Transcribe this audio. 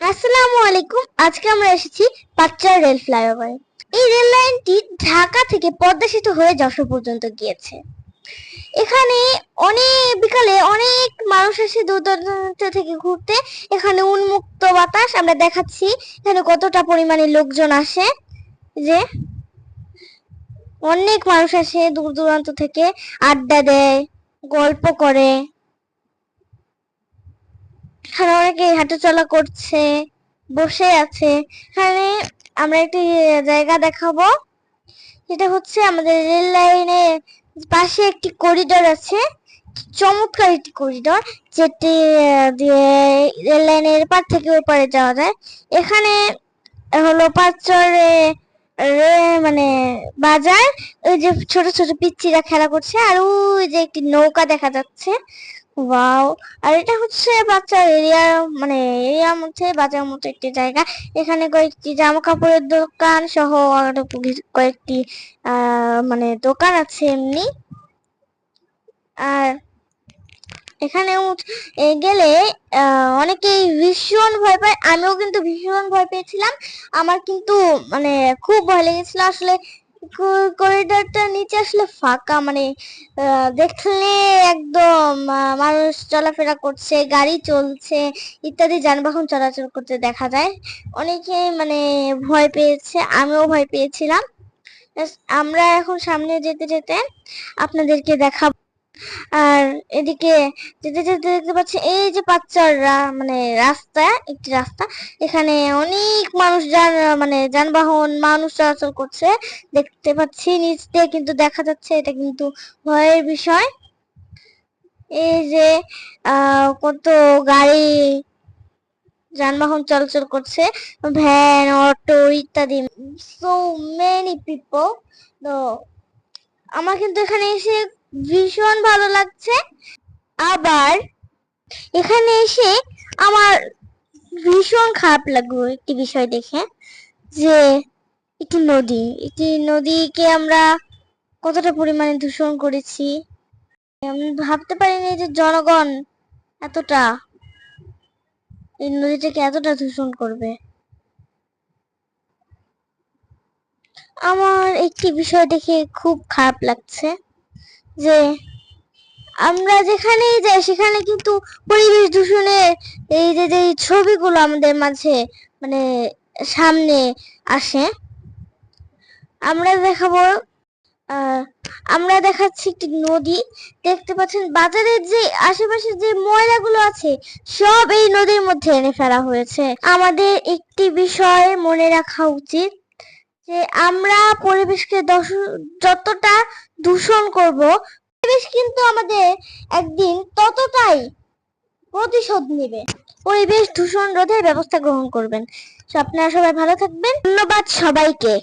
আসসালামু আলাইকুম। আজকে আমরা এসেছি পাচ্চা রেল ফ্লাইওভারে। এই রেল লাইনটি ঢাকা থেকে পদ্মা সেতু হয়ে যশোর পর্যন্ত গিয়েছে। এখানে অনেক, বিকালে অনেক মানুষ আসে দূর দূরান্ত থেকে ঘুরতে এখানে উন্মুক্ত বাতাস আমরা দেখাচ্ছি। এখানে কতটা পরিমাণে লোকজন আসে যে অনেক মানুষ আসে দূর দূরান্ত থেকে, আড্ডা দেয়, গল্প করে। এখানে অনেকে হাঁটাচলা করছে, বসে আছে। এখানে আমরা একটি জায়গা দেখাবো। যেটা হচ্ছে আমাদের রেল লাইনের পাশে একটি করিডোর আছে। চমৎকার একটি করিডোর, যেটি দিয়ে রেল লাইনের পার থেকে ওপারে যাওয়া যায়। এখানে হলো পাঁচচরে রে- মানে বাজার। ওই যে ছোট ছোট পিচ্চিরা খেলা করছে, আর ওই যে একটি নৌকা দেখা যাচ্ছে। ওয়াও আর এটা হচ্ছে বাচ্চার এরিয়া মানে এরিয়ার মধ্যে, বাজার মতো একটি জায়গা। এখানে কয়েকটি জামা কাপড়ের দোকান সহ আরও কয়েকটি মানে দোকান আছে এমনি। আর এখানে গেলে অনেকেই ভীষণ ভয় পায়। আমিও কিন্তু ভীষণ ভয় পেয়েছিলাম। আমার কিন্তু মানে খুব ভয় লেগেছিল। আসলে করিডোরটা নিচে আসলে ফাঁকা মানে দেখলে একদম মানুষ চলাফেরা করছে, গাড়ি চলছে, ইত্যাদি যানবাহন চলাচল করতে দেখা যায়। অনেকে মানে ভয় পেয়েছে, আমিও ভয় পেয়েছিলাম। আমরা এখন সামনে যেতে যেতে আপনাদেরকে দেখাবো। আর এদিকে যেতে যেতে দেখতে পাচ্ছি এই যে পাচ্চাররা মানে রাস্তা, একটি রাস্তা। এখানে অনেক মানুষ যান মানে যানবাহন, মানুষ চলাচল করছে। দেখতে পাচ্ছি নিচ দিয়ে কিন্তু দেখা যাচ্ছে, এটা কিন্তু ভয়ের বিষয়। এই যে কত গাড়ি যানবাহন চলাচল করছে, ভ্যান, অটো ইত্যাদি। সো মেনি পিপল তো আমার কিন্তু এখানে এসে ভীষণ ভালো লাগছে। আবার এখানে এসে আমার ভীষণ খারাপ লাগল একটি বিষয় দেখে, যে একটি নদী, একটি নদীকে আমরা কতটা পরিমাণে দূষণ করেছি? আমি ভাবতে পারিনি যে জনগণ এতটা, এই নদীটাকে এতটা দূষণ করবে। আমার একটি বিষয় দেখে খুব খারাপ লাগছে। যে আমরা যেখানেই যাই, সেখানে কিন্তু পরিবেশ দূষণের এই যে যে ছবিগুলো আমাদের মাঝে মানে সামনে আসে। আমরা দেখাবো আমরা দেখাচ্ছি একটি নদী। দেখতে পাচ্ছেন, বাজারের যে আশেপাশে যে ময়লাগুলো আছে, সব এই নদীর মধ্যে এনে ফেলা হয়েছে। আমাদের একটি বিষয় মনে রাখা উচিত। যে আমরা পরিবেশকে যতটা দূষণ করব, পরিবেশ কিন্তু আমাদের একদিন ততটাই প্রতিশোধ নেবে। পরিবেশ দূষণ রোধের ব্যবস্থা গ্রহণ করবেন। আপনারা সবাই ভালো থাকবেন। ধন্যবাদ সবাইকে।